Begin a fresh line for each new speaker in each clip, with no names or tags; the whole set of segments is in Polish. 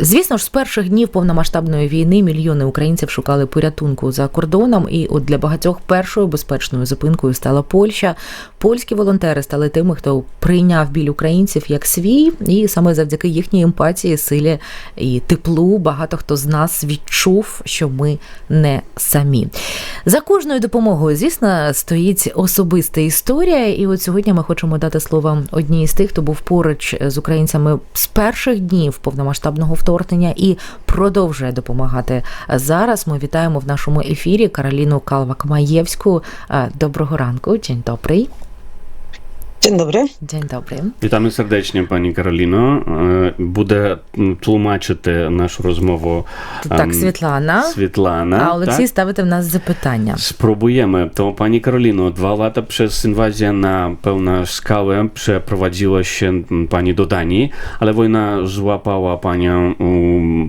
Звісно ж, з перших днів повномасштабної війни мільйони українців шукали порятунку за кордоном, і от для багатьох першою безпечною зупинкою стала Польща. Польські волонтери стали тими, хто прийняв біль українців як свій, і саме завдяки їхній емпатії, силі і теплу багато хто з нас відчув, що ми не самі. За кожною допомогою, звісно, стоїть особиста історія. І от сьогодні ми хочемо дати слово одній з тих, хто був поруч з українцями з перших днів повномасштабного вторгнення і продовжує допомагати зараз. Ми вітаємо в нашому ефірі Кароліну Калвак-Маєвську. Доброго ранку, день добрий.
Dzień dobry.
День добрий.
Вітаю сердечно, пані Кароліно. Е, Буде м, тлумачити нашу розмову
Так,
ем,
Світлана.
Світлана.
А Олексій
так?
ставити в нас запитання.
Spróbujemy. To pani Karolino, dwa lata przez inwazję na pełną skalę przeprowadziła się mm, pani do Danii, ale wojna złapała panią u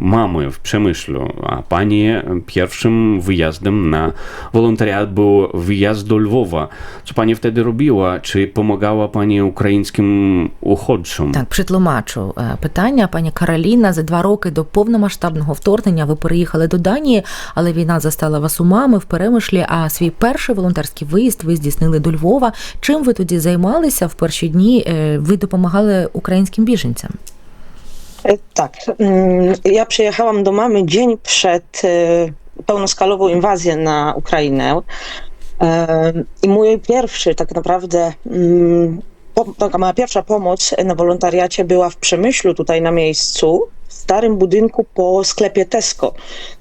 mamy w Przemyślu, a pani pierwszym wyjazdem na wolontariat był wyjazd do Lwowa. Co pani wtedy robiła? Czy pomagała pani ukraińskim uchodźcom?
Так, притлумачу е, питання. Пані Кароліна, за два роки до повномасштабного вторгнення ви переїхали до Данії, але війна застала вас у мами в перемишлі. А свій перший волонтерський виїзд ви здійснили до Львова. Чим ви тоді займалися в перші дні? Е, Ви допомагали українським біженцям?
Tak. mm, Ja przyjechałam do mamy dzień przed e, pełnoskalową inwazję na Ukrainę. I mój pierwszy, tak naprawdę, mm, taka moja pierwsza pomoc na wolontariacie była w Przemyślu, tutaj na miejscu, w starym budynku po sklepie Tesco.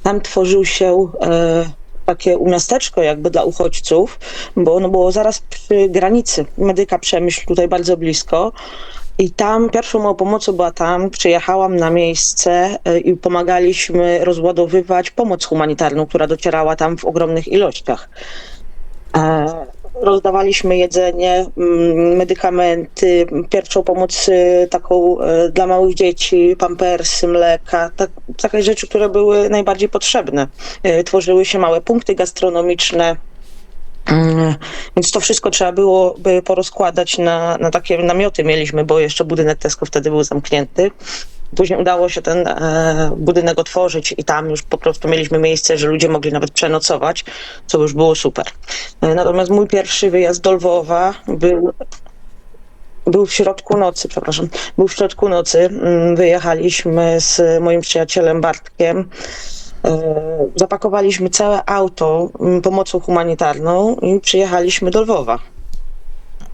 Tam tworzył się e, takie miasteczko jakby dla uchodźców, bo ono było zaraz przy granicy. Medyka Przemyśl, tutaj bardzo blisko. I tam pierwszą moją pomocą była tam, przyjechałam na miejsce e, i pomagaliśmy rozładowywać pomoc humanitarną, która docierała tam w ogromnych ilościach. E, Rozdawaliśmy jedzenie, mm, medykamenty, pierwszą pomoc e, taką e, dla małych dzieci, pampersy, mleka, tak, takie rzeczy, które były najbardziej potrzebne. E, Tworzyły się małe punkty gastronomiczne, Mm, Więc to wszystko trzeba było by porozkładać na, na takie namioty mieliśmy, bo jeszcze budynek Tesco wtedy był zamknięty. Później udało się ten e, budynek otworzyć i tam już po prostu mieliśmy miejsce, że ludzie mogli nawet przenocować, co już było super. E, natomiast mój pierwszy wyjazd do Lwowa był był w środku nocy, przepraszam, był w środku nocy. Mm, Wyjechaliśmy z moim przyjacielem Bartkiem. E, Zapakowaliśmy całe auto mm, pomocą humanitarną i przyjechaliśmy do Lwowa.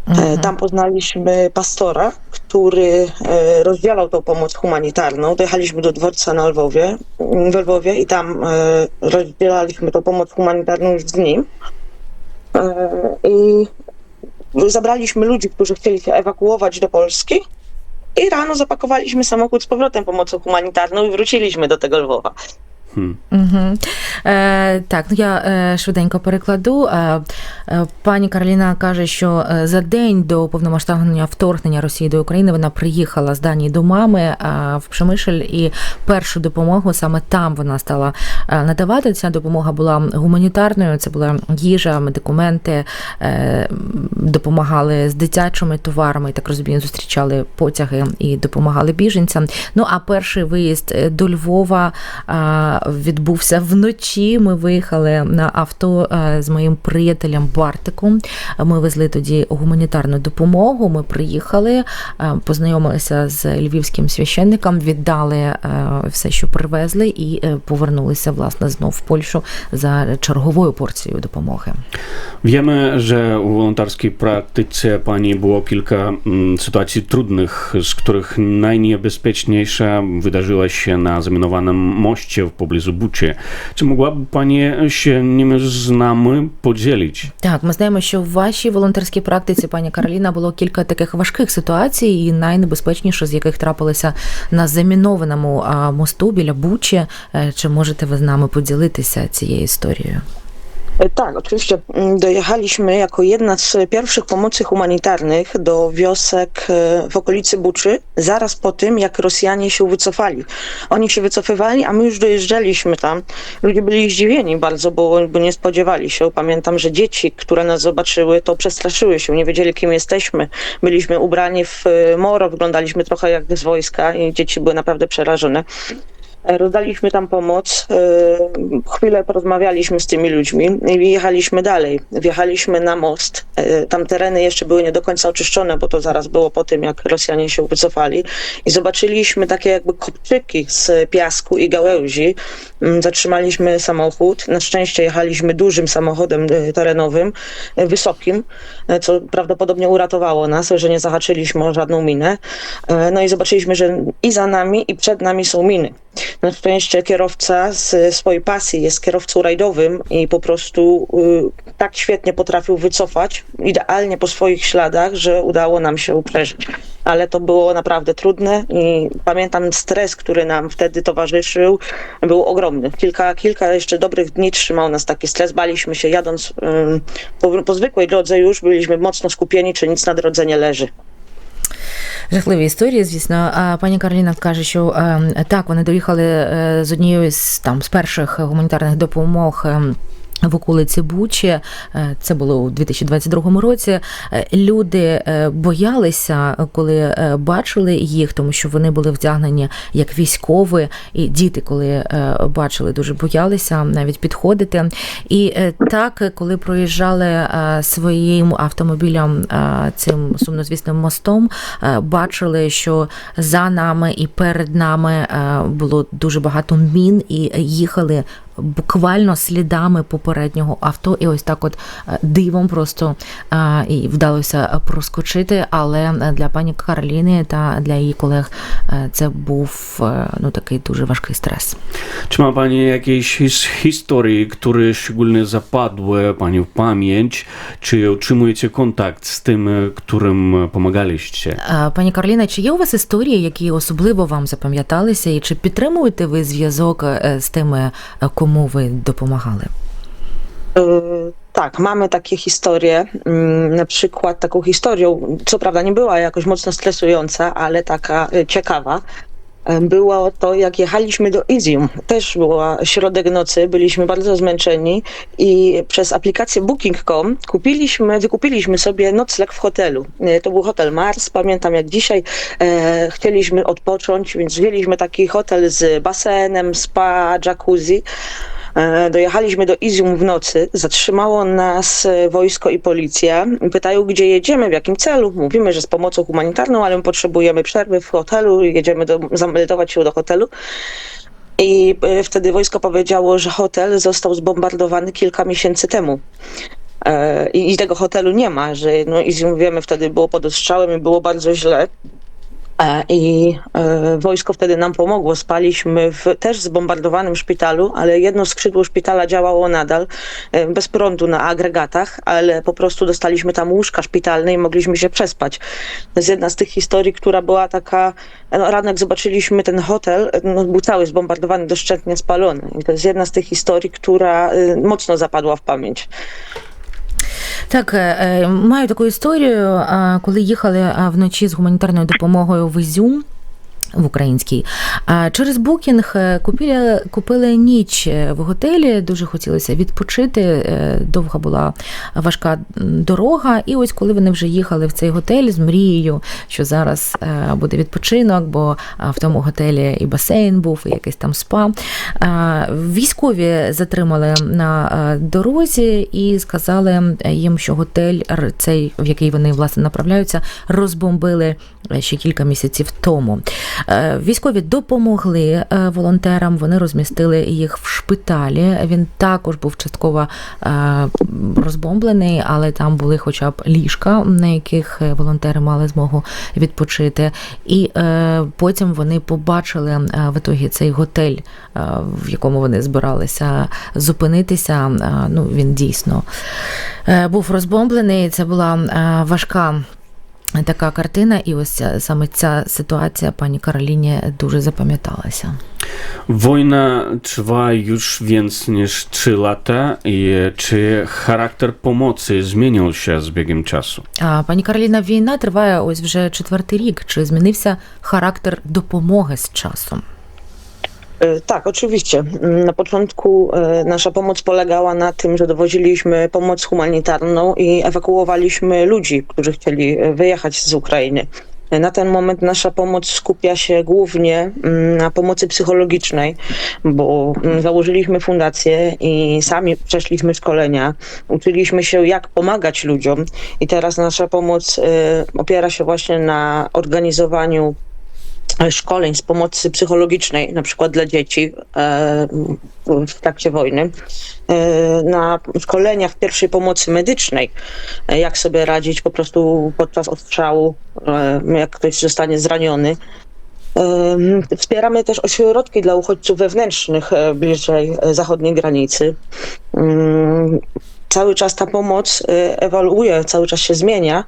E, Tam poznaliśmy pastora, który e, rozdzielał tą pomoc humanitarną. Dojechaliśmy do dworca na Lwowie, mm, w Lwowie i tam e, rozdzielaliśmy tą pomoc humanitarną już z nim. E, I zabraliśmy ludzi, którzy chcieli się ewakuować do Polski. I rano zapakowaliśmy samochód z powrotem pomocą humanitarną i wróciliśmy do tego Lwowa.
Хм.
Угу. Е, так, ну я е, швиденько перекладу. Е, е, Пані Кароліна каже, що е, за день до повномасштабного вторгнення Росії до України вона приїхала з Данії до мами е, в Пшемишель і першу допомогу саме там вона стала е, надавати. Ця допомога була гуманітарною. Це була їжа, медикаменти, е, допомагали з дитячими товарами. Так розумію, зустрічали потяги і допомагали біженцям. Ну а перший виїзд до Львова. е, відбувся вночі. Ми виїхали на авто е, з моїм приятелем Бартиком. Ми везли тоді гуманітарну допомогу. Ми приїхали, е, познайомилися з львівським священником, віддали е, все, що привезли, і е, повернулися власне знов в Польщу за черговою порцією допомоги.
Wiemy, że u wolontarskiej praktyce pani było kilka mm, sytuacji trudnych, z których najniebezpieczniejsza wydarzyła się na zaminowanym moście w pobliżu Bucie. Czy mogłaby pani się nim z nami podzielić?
Так, ми знаємо, що в вашій волонтерській практиці, пані Кароліна, було кілька таких важких ситуацій, і найнебезпечніше з яких трапилися на замінованому мосту біля Бучі. Е, Чи можете ви з нами поділитися цією історією?
E, Tak, oczywiście. Mm, Dojechaliśmy jako jedna z pierwszych pomocy humanitarnych do wiosek e, w okolicy Buczy, zaraz po tym, jak Rosjanie się wycofali. Oni się wycofywali, a my już dojeżdżaliśmy tam. Ludzie byli zdziwieni bardzo, bo, bo nie spodziewali się. Pamiętam, że dzieci, które nas zobaczyły, to przestraszyły się, nie wiedzieli, kim jesteśmy. Byliśmy ubrani w e, moro, wyglądaliśmy trochę jak z wojska i dzieci były naprawdę przerażone. E, Rozdaliśmy tam pomoc, e, chwilę porozmawialiśmy z tymi ludźmi i jechaliśmy dalej. Wjechaliśmy na most. E, Tam tereny jeszcze były nie do końca oczyszczone, bo to zaraz było po tym, jak Rosjanie się wycofali. I zobaczyliśmy takie jakby kopczyki z piasku i gałęzi. Mm, Zatrzymaliśmy samochód. Na szczęście jechaliśmy dużym samochodem terenowym, wysokim, co prawdopodobnie uratowało nas, że nie zahaczyliśmy o żadną minę. No i zobaczyliśmy, że i za nami, i przed nami są miny. Na szczęście kierowca z swojej pasji jest kierowcą rajdowym i po prostu y, tak świetnie potrafił wycofać, idealnie po swoich śladach, że udało nam się przeżyć. Ale to było naprawdę trudne i pamiętam stres, który nam wtedy towarzyszył, był ogromny. Kilka, kilka jeszcze dobrych dni trzymał nas taki stres. Baliśmy się jadąc ym, po, po zwykłej drodze już, byliśmy mocno skupieni, czy nic na drodze nie leży.
Жахливі історії, звісно. А пані Кароліна каже, що е, так, вони доїхали е, з однією з там з перших гуманітарних допомог. В околиці Бучі, Е, це було у 2022 році. Е, Люди е, боялися, коли бачили їх, тому що вони були вдягнені як військові, і діти, коли бачили, дуже боялися навіть підходити. І так, коли проїжджали своїм автомобілем цим сумнозвісним мостом, бачили, що за нами і перед нами було дуже багато мін, і їхали буквально слідами попереднього авто, і ось так, от е, дивом просто е, і вдалося проскочити. Але для пані Кароліни та для її колег е, це був е, ну такий дуже важкий стрес.
Czy ma Pani jakieś his- historie, które szczególnie zapadły Pani w pamięć? Czy utrzymujecie kontakt z tym, którym pomagaliście?
Е, Пані Кароліна, чи є у вас історії, які особливо вам запам'яталися, і чи підтримуєте ви зв'язок е, з тими, е, mowy dopomagali?
E, tak, mamy takie historie, mm, na przykład taką historią, co prawda nie była jakoś mocno stresująca, ale taka e, ciekawa, było to, jak jechaliśmy do Izium. Też była środek nocy, byliśmy bardzo zmęczeni i przez aplikację Booking.com kupiliśmy, wykupiliśmy sobie nocleg w hotelu. Y, To był hotel Mars, pamiętam jak dzisiaj. E, chcieliśmy odpocząć, więc wzięliśmy taki hotel z basenem, spa, jacuzzi. E, Dojechaliśmy do Izium w nocy, zatrzymało nas e, wojsko i policja. Pytają, gdzie jedziemy, w jakim celu. Mówimy, że z pomocą humanitarną, ale my potrzebujemy przerwy w hotelu jedziemy do, zameldować się do hotelu. I e, wtedy wojsko powiedziało, że hotel został zbombardowany kilka miesięcy temu. I, I tego hotelu nie ma, że no Izium wiemy wtedy było pod ostrzałem i było bardzo źle. E, I e, wojsko wtedy nam pomogło. Spaliśmy w też zbombardowanym szpitalu, ale jedno skrzydło szpitala działało nadal, e, bez prądu na agregatach, ale po prostu dostaliśmy tam łóżka szpitalne i mogliśmy się przespać. To jest jedna z tych historii, która była taka, no, rano jak zobaczyliśmy ten hotel, no, był cały zbombardowany, doszczętnie spalony. I to jest jedna z tych historii, która mocno zapadła w pamięć.
Так, е, е, маю таку історію, коли їхали вночі з гуманітарною допомогою в Ізюм. В українській А через букінг е, купили, купили ніч е, в готелі. Дуже хотілося відпочити. е, Довга була важка дорога. І ось коли вони вже їхали в цей готель з мрією, що зараз буде відпочинок, бо в тому готелі і басейн був, і якийсь там спа. Військові затримали на дорозі і сказали їм, що готель, цей, в який вони власне направляються, розбомбили ще кілька місяців тому. Е, Військові допомогли е, волонтерам, вони розмістили їх в шпиталі. Він також був частково е, розбомблений, але там були хоча б ліжка, на яких волонтери мали змогу відпочити. І потім вони побачили в ітогі цей готель, в якому вони збиралися зупинитися. Ну, він дійсно був розбомблений. Це була важка. Така картина, і ось саме ця ситуація пані Кароліні дуже запам'яталася.
Wojna trwa już więcej niż 3 lata. I czy charakter pomocy zmienił się z biegiem czasu?
А, Пані Кароліна, війна триває ось вже четвертий рік. Чи змінився характер допомоги з часом?
E, Tak, oczywiście. Mm, Na początku e, nasza pomoc polegała na tym, że dowoziliśmy pomoc humanitarną i ewakuowaliśmy ludzi, którzy chcieli e, wyjechać z Ukrainy. Na ten moment nasza pomoc skupia się głównie mm, na pomocy psychologicznej, bo mm, założyliśmy fundację i sami przeszliśmy szkolenia, uczyliśmy się jak pomagać ludziom i teraz nasza pomoc opiera się właśnie na organizowaniu szkoleń z pomocy psychologicznej, na przykład dla dzieci e, w trakcie wojny, e, na szkoleniach pierwszej pomocy medycznej, e, jak sobie radzić po prostu podczas ostrzału, jak ktoś zostanie zraniony. Wspieramy też ośrodki dla uchodźców wewnętrznych bliżej zachodniej granicy. Cały czas ta pomoc e, ewoluuje, cały czas się zmienia.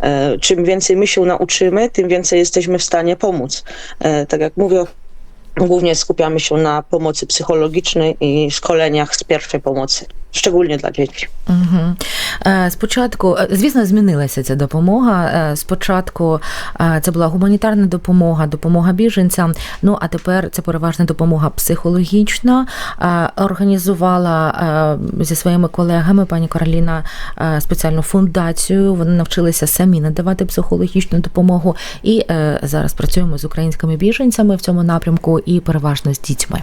E, Czym więcej my się nauczymy, tym więcej jesteśmy w stanie pomóc. E, Tak jak mówię, głównie skupiamy się na pomocy psychologicznej i szkoleniach z pierwszej pomocy, szczególnie dla dzieci.
Угу. Спочатку, е, звісно, змінилася ця допомога. Е, Спочатку е, це була гуманітарна допомога, допомога біженцям. Ну а тепер це переважна допомога психологічна. Організувала зі своїми колегами пані Кароліна спеціальну фундацію. Вони навчилися самі надавати психологічну допомогу. І зараз працюємо з українськими біженцями в цьому напрямку і переважно з дітьми.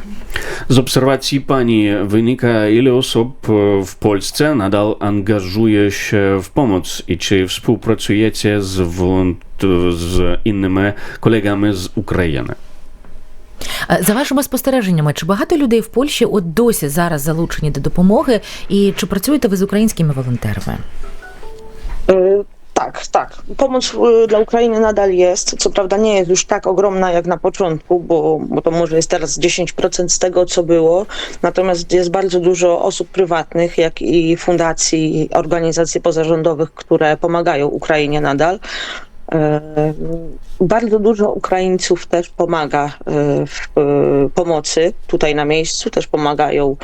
Pani wynika, ile osób e, w Polsce nadal angażuje się w pomoc i czy współpracujecie z, z innymi kolegami z Ukrainy?
Е, За вашими спостереженнями, чи багато людей в Польщі от досі зараз залучені до допомоги, і чи працюєте ви з українськими волонтерами?
Tak, tak. Pomoc e, dla Ukrainy nadal jest. Co prawda nie jest już tak ogromna jak na początku, bo, bo to może jest teraz 10% z tego, co było. Natomiast jest bardzo dużo osób prywatnych, jak i fundacji, organizacji pozarządowych, które pomagają Ukrainie nadal. E, Bardzo dużo Ukraińców też pomaga e, w e, pomocy tutaj na miejscu, też pomagają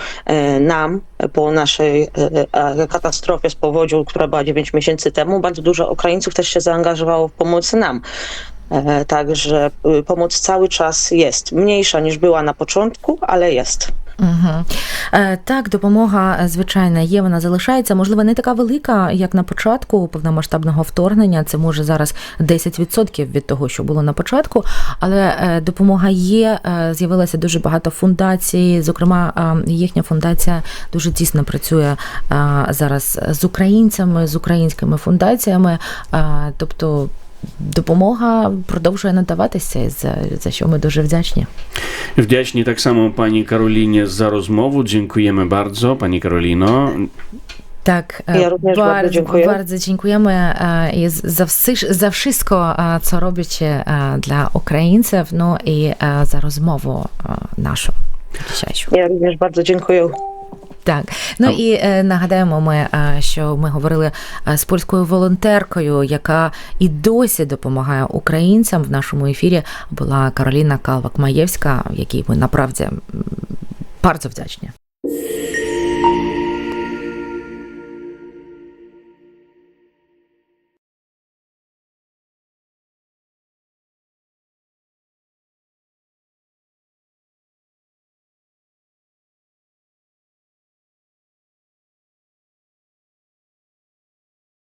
nam po naszej katastrofie z powodzią, która była 9 miesięcy temu. Bardzo dużo Ukraińców też się zaangażowało w pomoc nam. Także pomoc cały czas jest. Mniejsza niż była na początku, ale jest.
Угу. Так, допомога, е, звичайно, є, вона залишається. Можливо, не така велика, як на початку повномасштабного вторгнення. Це може зараз 10% від того, що було на початку. Але е, допомога є. З'явилося дуже багато фундацій. Зокрема, їхня фундація дуже тісно працює зараз з українцями, з українськими фундаціями. Тобто допомога продовжує надаватися, за, за що ми дуже вдячні.
Wdzięczni tak samo pani Karolinie za rozmowę. Dziękujemy bardzo, pani Karolino.
Tak,
Ja również bardzo dziękuję.
Bardzo dziękujemy e, i z- za, wszy- za wszystko, e, co robicie e, dla Ukraińców, no i e, za rozmowę e, naszą dzisiejszą.
Ja również bardzo dziękuję.
Так, ну і е, нагадаємо, ми е, що ми говорили е, з польською волонтеркою, яка і досі допомагає українцям. В нашому ефірі була Кароліна Калвак-Маєвська, якій ми направді bardzo вдячні.